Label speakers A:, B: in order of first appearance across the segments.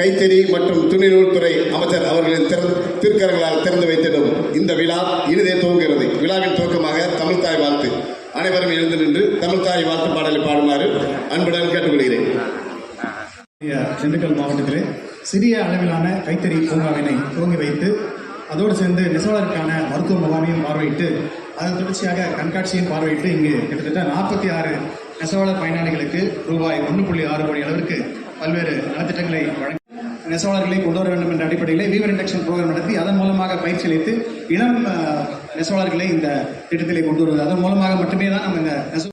A: கைத்தறி மற்றும் துணிநூல்துறை அமைச்சர் அவர்களின் திருக்கரங்களால் திறந்து வைத்திடும் இந்த விழா இனிதே துவங்குகிறது விழாவின் துவக்கமாக தாய் வாழ்த்து அனைவரும் எழுந்து நின்று தாய் வாழ்த்து பாடலை பாடுமாறு அன்புடன் கேட்டுக்கொள்கிறேன்
B: திண்டுக்கல் மாவட்டத்திலே சிறிய அளவிலான கைத்தறி பூங்காவினை துவங்கி வைத்து அதோடு சேர்ந்து நெசவாளருக்கான மருத்துவ முகாமையும் பார்வையிட்டு அதன் தொடர்ச்சியாக கண்காட்சியும் பார்வையிட்டு இங்கு கிட்டத்தட்ட நாற்பத்தி ஆறு நெசவாளர் பயனாளிகளுக்கு ரூபாய் ஒன்று புள்ளி ஆறு கோடி அளவிற்கு பல்வேறு நலத்திட்டங்களை வழங்க நெசவாளர்களை கொண்டு வர வேண்டும் என்ற அடிப்படையில் வீவர் இண்டக்ஷன் ப்ரோக்ராம் நடத்தி அதன் மூலமாக பயிற்சி அளித்து இளம் நெசவாளர்களை இந்த திட்டத்திலே கொண்டு வருவது அதன் மூலமாக மட்டுமே தான் நம்ம இந்த நெசவு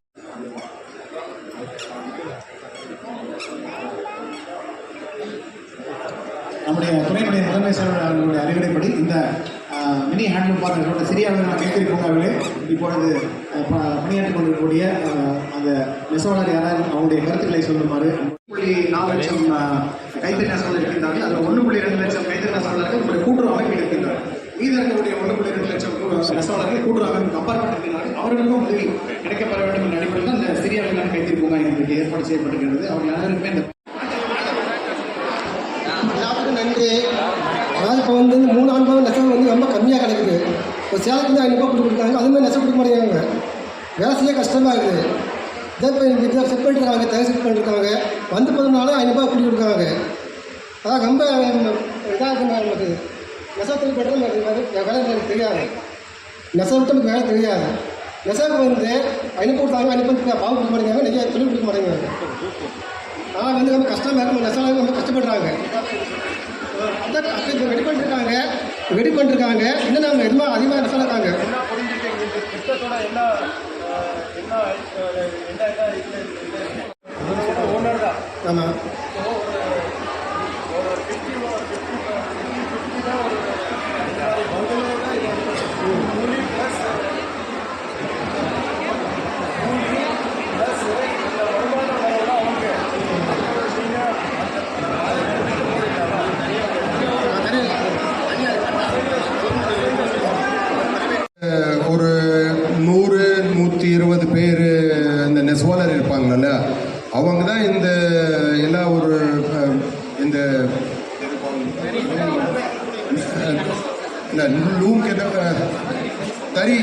B: நம்முடைய துறையினுடைய முதன்மை செயலாளர் அவர்களுடைய அறிவுரைப்படி இந்த மினி ஹேண்ட்லூம் பார்க்கர்களோட சிரியாவில் நான் கைத்தறி பூங்காவிலே இப்பொழுது பணியாற்றிக் கொண்டிருக்கக்கூடிய அந்த நெசவாளர் யாராவது அவங்களுடைய கருத்துக்களை சொல்லுமாறு நாலு லட்சம் கைத்தறி நெசவாளர் இருக்கின்றார்கள் அதில் ஒன்று புள்ளி இரண்டு லட்சம் கைத்தறி நெசவாளர்கள் நம்முடைய கூட்டுறவு அமைப்பு இருக்கின்றார் மீதி ஒன்று புள்ளி இரண்டு லட்சம் நெசவாளர்கள் கூட்டுறவு அமைப்பு கம்பார்ட்மெண்ட் இருக்கிறார்கள் அவர்களுக்கும் உதவி கிடைக்கப்பட வேண்டும் என்ற அடிப்படையில் தான் இந்த சிறிய அளவிலான கைத்தறி பூங்கா எங்களுக்கு ஏற்பாடு செய்யப்பட்டிருக்கிறது அவர்கள் அனைவருக்குமே இந்த
C: எல்லாருக்கும் நன்றி அதாவது இப்போ வந்து மூணு ஆண்டு நெசவு வந்து ரொம்ப கம்மியாக கிடைக்குது இப்போ சேலத்துக்கு ஐநூறுபா கொடுத்துருக்காங்க அதுமாதிரி நெசவு கொடுக்க மாட்டேங்கிறாங்க வேலை செய்ய கஷ்டமாக இருக்குது இதே மாதிரி இதெல்லாம் செட் பண்ணிருக்காங்க தயார் செட் பண்ணியிருக்காங்க வந்து போதுனால ஐநூறுபா அப்படி கொடுக்காங்க அதான் ரொம்ப இதாக இருக்கு நமக்கு நெசவத்தில் பெற்ற வேலை எனக்கு தெரியாது நெசவுத்தலுக்கு வேலை தெரியாது நெசவுக்கு வந்து ஐநூறு கொடுத்தாங்க ஐநூறு பாவம் கொடுக்க மாட்டேங்கிறாங்க நிறைய தொழில் கொடுக்க மாட்டேங்கிறாங்க ஆனால் வந்து நம்ம கஷ்டமாக இருக்கும் நெசவாக ரொம்ப கஷ்டப்படுறாங்க அதான் இப்போ பண்ணிருக்காங்க வெடி பண்ணிருக்காங்க இன்னும் நாங்கள் எதுவும் அதிகமாக நெசவாக இருக்காங்க ஆமாம்
D: ஒரு நூறு நூற்றி இருபது பேர் அந்த நெசவாளர் இருப்பாங்களா அவங்க தான் இந்த எல்லா ஒரு இந்த இந்த தறி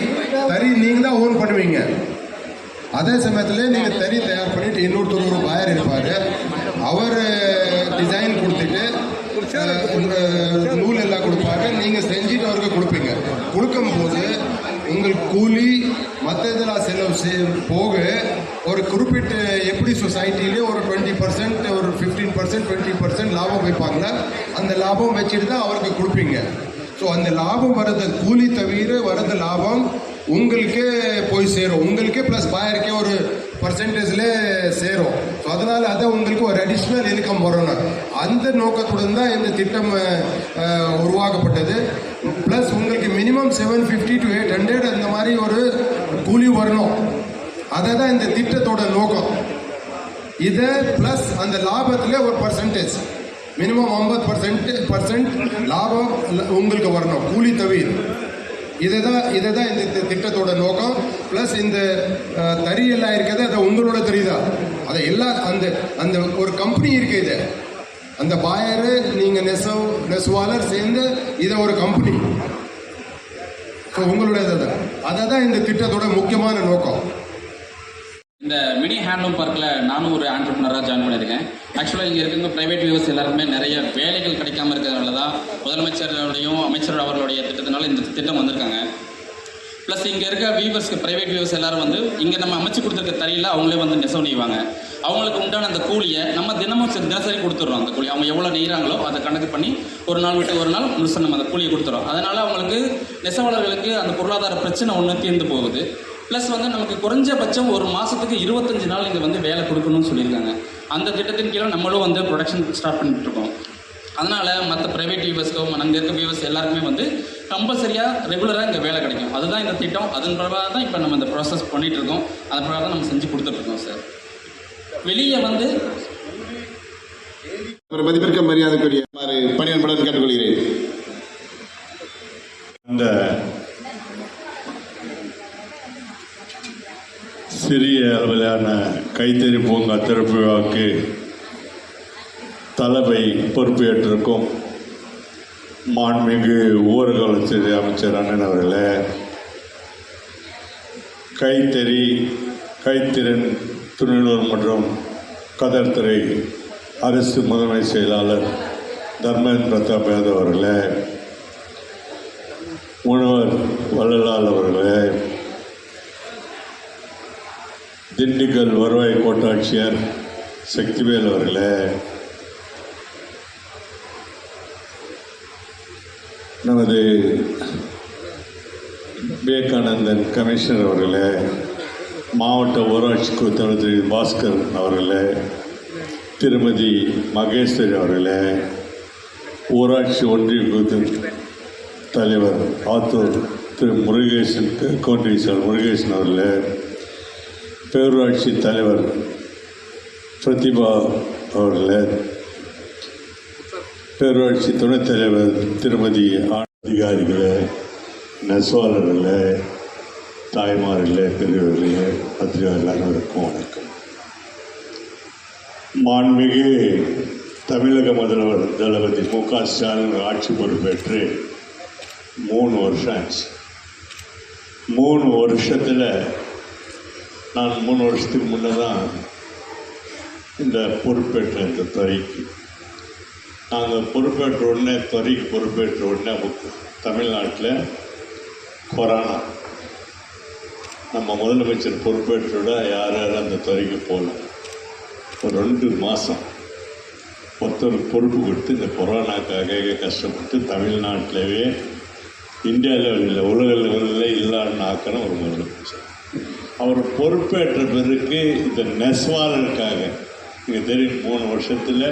D: தறி நீங்கள் தான் ஓன் பண்ணுவீங்க அதே சமயத்தில் நீங்கள் தறி தயார் பண்ணிட்டு இன்னொருத்தர் ஒரு பாயர் இருப்பார் அவர் டிசைன் கொடுத்துட்டு நூல் எல்லாம் கொடுப்பாரு நீங்கள் செஞ்சுட்டு அவருக்கு கொடுப்பீங்க கொடுக்கும்போது உங்கள் கூலி மற்ற இதெல்லாம் செலவு போக ஒரு குறிப்பிட்ட எப்படி சொசைட்டிலேயே ஒரு டுவெண்ட்டி பர்சன்ட் ஒரு ஃபிஃப்டீன் பர்சன்ட் டுவெண்ட்டி பர்சன்ட் லாபம் வைப்பாங்க அந்த லாபம் வச்சுட்டு தான் அவருக்கு கொடுப்பீங்க ஸோ அந்த லாபம் வர்றது கூலி தவிர வர்றது லாபம் உங்களுக்கே போய் சேரும் உங்களுக்கே ப்ளஸ் பாயருக்கே ஒரு பர்சன்டேஜில் சேரும் ஸோ அதனால் அதை உங்களுக்கு ஒரு அடிஷ்னல் இன்கம் வரணும் அந்த நோக்கத்துடன் தான் இந்த திட்டம் உருவாக்கப்பட்டது ப்ளஸ் உங்களுக்கு minimum seven fifty to eight hundred அந்த மாதிரி ஒரு கூலி வரணும் அதை தான் இந்த திட்டத்தோட நோக்கம் இது பிளஸ் அந்த லாபத்தில் ஒரு பர்சன்டேஜ் மினிமம் ஐம்பது பர்சன்ட் பர்சன்ட் லாபம் உங்களுக்கு வரணும் கூலி தவிர இதை தான் இதை தான் இந்த திட்டத்தோட நோக்கம் ப்ளஸ் இந்த தறி எல்லாம் இருக்கிறது அது உங்களோட தறி தான் அதை எல்லா அந்த அந்த ஒரு கம்பெனி இருக்குது அந்த பாயரு நீங்கள் நெசவு நெசவாளர் சேர்ந்து இதை ஒரு கம்பெனி ஸோ உங்களுடைய தான் அதை தான் இந்த திட்டத்தோட முக்கியமான நோக்கம்
E: மினி ஹேண்ட்லூம் பார்க்கில் நானும் ஒரு ஆண்டர்பனராக ஜாயின் பண்ணியிருக்கேன் ஆக்சுவலாக இங்கே இருக்கிற ப்ரைவேட் வியூவர்ஸ் எல்லாருமே நிறைய வேலைகள் கிடைக்காம இருக்கிறதுனால தான் முதலமைச்சரோடையும் அமைச்சர் அவர்களுடைய திட்டத்தினால இந்த திட்டம் வந்திருக்காங்க ப்ளஸ் இங்கே இருக்க வியூவர்ஸ்க்கு ப்ரைவேட் வியூவர்ஸ் எல்லாரும் வந்து இங்கே நம்ம அமைச்சு கொடுத்துருக்க தரையில் அவங்களே வந்து நெசவு நெய்வாங்க அவங்களுக்கு உண்டான அந்த கூலியை நம்ம தினமும் தினசரி கொடுத்துட்றோம் அந்த கூலி அவங்க எவ்வளோ நெய்கிறாங்களோ அதை கணக்கு பண்ணி ஒரு நாள் விட்டு ஒரு நாள் முழுசாக நம்ம அந்த கூலியை கொடுத்துறோம் அதனால் அவங்களுக்கு நெசவாளர்களுக்கு அந்த பொருளாதார பிரச்சனை ஒன்று தீர்ந்து போகுது ப்ளஸ் வந்து நமக்கு குறைஞ்சபட்சம் ஒரு மாதத்துக்கு இருபத்தஞ்சு நாள் இங்கே வந்து வேலை கொடுக்கணும்னு சொல்லியிருக்காங்க அந்த திட்டத்தின் கீழே நம்மளும் வந்து ப்ரொடக்ஷன் ஸ்டார்ட் பண்ணிகிட்ருக்கோம் அதனால் மற்ற ப்ரைவேட் வியூவர்ஸ்க்கோ அங்கே இருக்க வியூவர்ஸ் எல்லாருக்குமே வந்து கம்பல்சரியாக ரெகுலராக இங்கே வேலை கிடைக்கும் அதுதான் இந்த திட்டம் அதன் பிரகாரம் தான் இப்போ நம்ம இந்த ப்ராசஸ் பண்ணிகிட்ருக்கோம் அதன் பிரகாரம் தான் நம்ம செஞ்சு கொடுத்துட்ருக்கோம் சார் வெளியே வந்து
F: ஒரு மதிப்பிற்க மரியாதைக்குரிய பணியாளர் கேட்டுக்கொள்கிறேன் திறப்பு விழாவுக்கு தலைமை பொறுப்பேற்றிருக்கும் மாண்புமிகு ஊரக வளர்ச்சி அமைச்சர் அண்ணன் அவர்களே கைத்தறி கைத்திறன் துணைநூல் மற்றும் கதர்துறை அரசு முதன்மை செயலாளர் தர்மேந்திர பிரதாப் யாதவ் அவர்களே உணவர் வள்ளலால் அவர்களே திண்டுக்கல் வருவாய் கோட்டாட்சியர் சக்திவேல் அவர்களே நமது விவேகானந்தன் கமிஷனர் அவர்களே மாவட்ட ஊராட்சிக்கு திரு பாஸ்கர் அவர்களே திருமதி மகேஸ்வரி அவர்களே ஊராட்சி ஒன்றிய குழுத்தின் தலைவர் ஆத்தூர் திரு முருகேசன் கோட்டீஸ்வரர் முருகேசன் அவர்களே பேரூராட்சி தலைவர் பிரதிபா அவர்களே பேரூராட்சி துணைத் தலைவர் திருமதி அதிகாரிகளே நெசவாளர்களே தாய்மார்களே பெரியவர்களே பத்திரிகை எல்லாருக்கும் வணக்கம் மாண்மிகு தமிழக முதல்வர் தளபதி மு க ஸ்டாலின் ஆட்சி பொறுப்பேற்று மூணு வருஷம் ஆச்சு மூணு வருஷத்தில் நான் மூணு வருஷத்துக்கு முன்னே தான் இந்த பொறுப்பேற்றேன் இந்த துறைக்கு நாங்கள் பொறுப்பேற்ற உடனே துறைக்கு பொறுப்பேற்ற உடனே தமிழ்நாட்டில் கொரோனா நம்ம முதலமைச்சர் பொறுப்பேற்றோட யார் யார் அந்த துறைக்கு போகலாம் ஒரு ரெண்டு மாதம் ஒருத்தர் பொறுப்பு கொடுத்து இந்த கொரோனாக்காக கஷ்டப்பட்டு தமிழ்நாட்டிலவே இந்தியா லெவலில் உலக லெவலில் இல்லான்னு ஆக்கணும் ஒரு முதலமைச்சர் அவர் பொறுப்பேற்ற பிறகு இந்த நெஸ்வாலுக்காக நீங்கள் தெரியும் மூணு வருஷத்தில்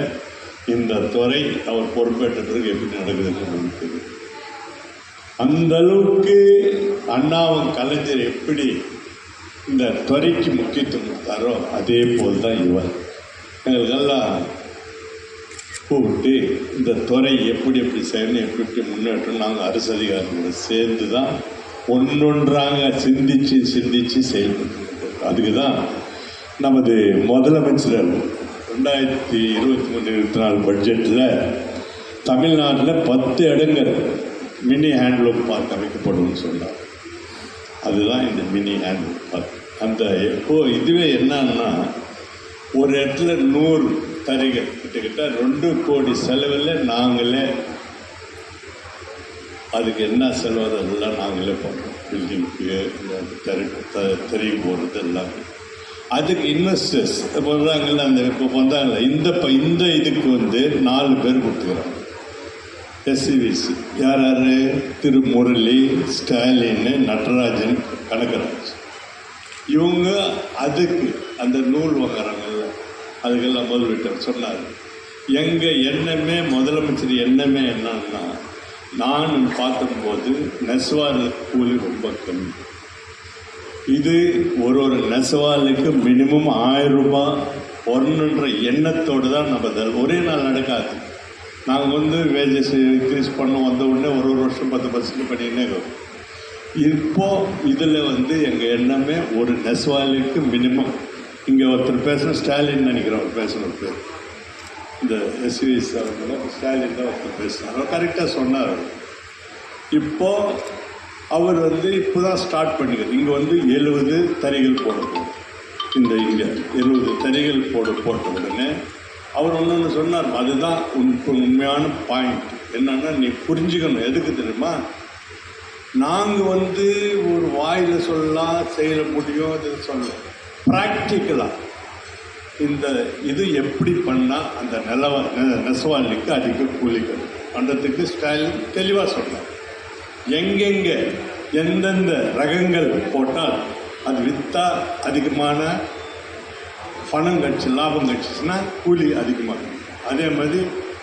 F: இந்த துறை அவர் பொறுப்பேற்ற பிறகு எப்படி நடக்குதுன்னு உங்களுக்கு அந்த அளவுக்கு அண்ணாவும் கலைஞர் எப்படி இந்த துறைக்கு முக்கியத்துவம் கொடுத்தாரோ அதே போல் தான் இவர் எங்களுக்கெல்லாம் கூப்பிட்டு இந்த துறை எப்படி எப்படி செய்யணும் எப்படி எப்படி முன்னேற்றம் நாங்கள் அரசு அதிகாரிகளோட சேர்ந்து தான் ஒன்றொன்றாக சிந்திச்சு சிந்திச்சு செயல்பட்டு அதுக்கு தான் நமது முதலமைச்சர் ரெண்டாயிரத்தி இருபத்தி மூணு இருபத்தி நாலு பட்ஜெட்டில் தமிழ்நாட்டில் பத்து இடங்கள் மினி ஹேண்ட்லூம் பார்க் அமைக்கப்படும்னு சொன்னார் அதுதான் இந்த மினி ஹேண்ட்லூம் பார்க் அந்த எப்போ இதுவே என்னன்னா ஒரு இடத்துல நூறு தரைகள் கிட்டத்தட்ட ரெண்டு கோடி செலவில் நாங்களே அதுக்கு என்ன செல்வதெல்லாம் நாங்களே பண்ணுறோம் பில்டிங்க்கு தெரி த தெருவி போடுறது எல்லாமே அதுக்கு இன்வெஸ்டர்ஸ் போடுறாங்கல்ல அந்த இப்போ வந்தாங்கல்ல இந்த இப்போ இந்த இதுக்கு வந்து நாலு பேர் கொடுத்துக்கிறாங்க எஸ்சிவிசி யார் யார் திரு முரளி ஸ்டாலின் நடராஜன் கணக்கராஜ் இவங்க அதுக்கு அந்த நூல் வாங்குறாங்கல்ல அதுக்கெல்லாம் முதல்விட்டார் சொன்னார் எங்கள் எண்ணமே முதலமைச்சர் எண்ணமே என்னன்னா நான் பார்த்தபோது நெசவாளர் கூலி ரொம்ப கம்மி இது ஒரு ஒரு நெசவாலுக்கு மினிமம் ஆயிரம் ரூபாய் வரணுன்ற எண்ணத்தோடு தான் நம்ம தல் ஒரே நாள் நடக்காது நாங்கள் வந்து வேஜஸ் இன்க்ரீஸ் பண்ண வந்த உடனே ஒரு ஒரு வருஷம் பத்து பர்சன்ட் பண்ணிக்கினே இருக்கும் இப்போது இதில் வந்து எங்கள் எண்ணமே ஒரு நெசவாலுக்கு மினிமம் இங்கே ஒருத்தர் பேசுகிற ஸ்டாலின் நினைக்கிறோம் பேசுகிற பேர் இந்த எஸ்வி அவர்களும் ஸ்டாலின் தான் ஒருத்தர் பேசுனாங்க கரெக்டாக சொன்னார் இப்போ அவர் வந்து இப்போ தான் ஸ்டார்ட் பண்ணிக்கிறது இங்கே வந்து எழுபது தறிகள் போடணும் இந்த இங்கே எழுபது தறிகள் போட போட்ட உடனே அவர் ஒன்று ஒன்று சொன்னார் அதுதான் உன் உண்மையான பாயிண்ட் என்னென்னா நீ புரிஞ்சுக்கணும் எதுக்கு தெரியுமா நாங்கள் வந்து ஒரு வாயில் சொல்லலாம் செய்ய முடியும் இது சொல்லலாம் ப்ராக்டிக்கலாக இந்த இது எப்படி பண்ணால் அந்த நிலவ நெசவாளிக்கு அதிக கூலி பண்ணுறதுக்கு ஸ்டாலின் தெளிவாக சொன்னார் எங்கெங்கே எந்தெந்த ரகங்கள் போட்டால் அது விற்றா அதிகமான பணம் கட்சி லாபம் கிடச்சிச்சுன்னா கூலி அதிகமாகும் அதே மாதிரி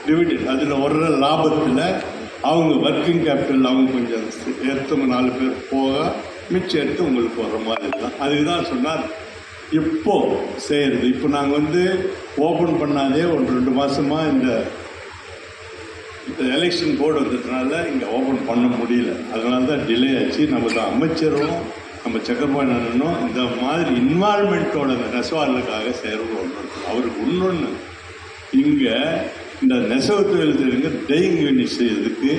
F: டிவிடெண்ட் அதில் வர்ற லாபத்தில் அவங்க ஒர்க்கிங் கேபிட்டல் அவங்க கொஞ்சம் எடுத்தவங்க நாலு பேர் போக மிச்சம் எடுத்து உங்களுக்கு வர்ற மாதிரி தான் அதுக்கு தான் சொன்னார் இப்போ செய்கிறது இப்போ நாங்கள் வந்து ஓப்பன் பண்ணாதே ஒரு ரெண்டு மாதமாக இந்த எலெக்ஷன் போர்டு வந்ததுனால இங்கே ஓப்பன் பண்ண முடியல அதனால தான் டிலே ஆச்சு நம்ம தான் அமைச்சரும் நம்ம செக்கப்பாயின் அண்ணனும் இந்த மாதிரி இன்வால்மெண்ட்டோட நெசவாளருக்காக ஒன்று அவருக்கு இன்னொன்று இங்கே இந்த நெசவு தொழில் தெரியுங்க டைங் செய்யறதுக்கு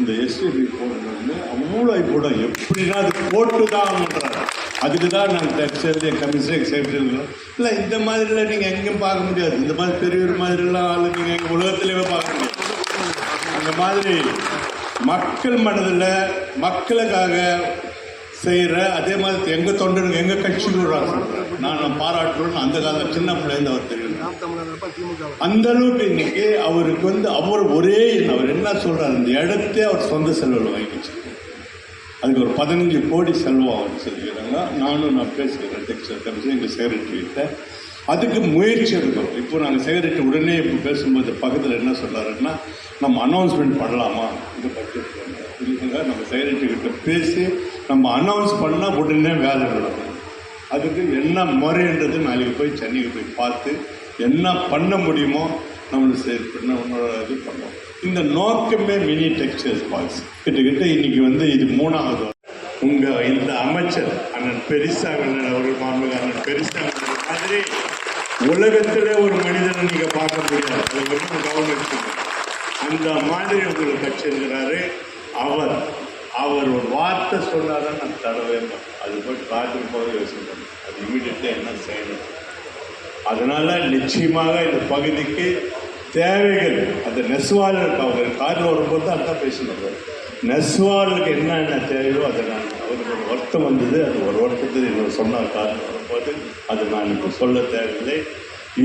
F: இந்த எஸ்டிபி போர்டு வந்து அவ்வளோ இப்போ எப்படின்னா அது போட்டு தான் பண்ணுறாங்க அதுக்கு தான் நான் தற்செயலுடைய கமிஷன் செய்கிறோம் இல்லை இந்த மாதிரிலாம் நீங்கள் எங்கேயும் பார்க்க முடியாது இந்த மாதிரி பெரியவர் மாதிரிலாம் ஆளு நீங்கள் எங்கள் உலகத்திலேயே பார்க்க முடியாது அந்த மாதிரி மக்கள் மனதில் மக்களுக்காக செய்கிற அதே மாதிரி எங்கள் தொண்டனுங்க எங்கள் கட்சிகளுடன் நான் பாராட்டுறோம்னு அந்த காலத்தில் சின்ன பிள்ளைந்து அவர் தெரியும் அந்த அளவுக்கு இன்னைக்கு அவருக்கு வந்து அவர் ஒரே அவர் என்ன சொல்றாரு இந்த இடத்தே அவர் சொந்த செல்வல் வாங்கிச்சு அதுக்கு ஒரு பதினஞ்சு கோடி செலவாகும்னு சொல்லிக்கிறாங்க நானும் நான் பேசுகிறேன் டெக்ஸ்டைல் கமிஷன் எங்கள் செக்ரட்டரிகிட்ட அதுக்கு முயற்சி இருக்கும் இப்போ நாங்கள் செக்ரட்டரி உடனே இப்போ பேசும்போது பக்கத்தில் என்ன சொல்கிறாருன்னா நம்ம அனௌன்ஸ்மெண்ட் பண்ணலாமா இந்த பட்ஜெட் இல்லைங்க நம்ம கிட்ட பேசி நம்ம அனௌன்ஸ் பண்ணால் உடனே வேலை விடணும் அதுக்கு என்ன முறைன்றது நாளைக்கு போய் சென்னைக்கு போய் பார்த்து என்ன பண்ண முடியுமோ நம்மளுக்கு சரி பண்ண உன்னோட இது பண்ணுவோம் இந்த நோக்கமே மினி டெக்ஸ்டைல்ஸ் பாலிசி கிட்டத்தட்ட இன்னைக்கு வந்து இது மூணாவது உங்க இந்த அமைச்சர் அண்ணன் பெரிசாங்கண்ணன் அவர்கள் மாண்பு அண்ணன் பெரிசா மாதிரி உலகத்திலே ஒரு மனிதனை நீங்க பார்க்க முடியாது அது கவர்மெண்ட் அந்த மாதிரி உங்களுக்கு கட்சிங்கிறாரு அவர் அவர் ஒரு வார்த்தை சொன்னாதான் நான் தரவே அது போய் பார்த்துட்டு போக யோசிக்கணும் அது இமீடியட்டா என்ன செய்யணும் அதனால நிச்சயமாக இந்த பகுதிக்கு தேவைகள் அந்த நெசுவாளர்களுக்கு அவங்க காரில் வரும்போது தான் அதுதான் பேசினாங்க நெசுவாளர்களுக்கு என்னென்ன தேவையோ அதை நான் அவருக்கு ஒரு வருத்தம் வந்தது அது ஒரு வருத்தத்தில் இவர் சொன்னார் காரில் வரும்போது அது நான் இப்போ சொல்ல தேவையில்லை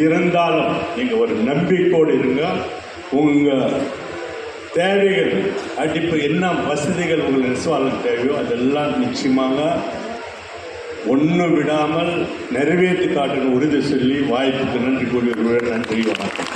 F: இருந்தாலும் நீங்கள் ஒரு நம்பிக்கையோடு இருங்க உங்கள் தேவைகள் அடிப்பு என்ன வசதிகள் உங்களுக்கு நெசுவாளர்களுக்கு தேவையோ அதெல்லாம் நிச்சயமாக ஒன்றும் விடாமல் நிறைவேற்றி காட்டுன்னு உறுதி சொல்லி வாய்ப்புக்கு நன்றி கூறியவர்கள் நன்றி வணக்கம்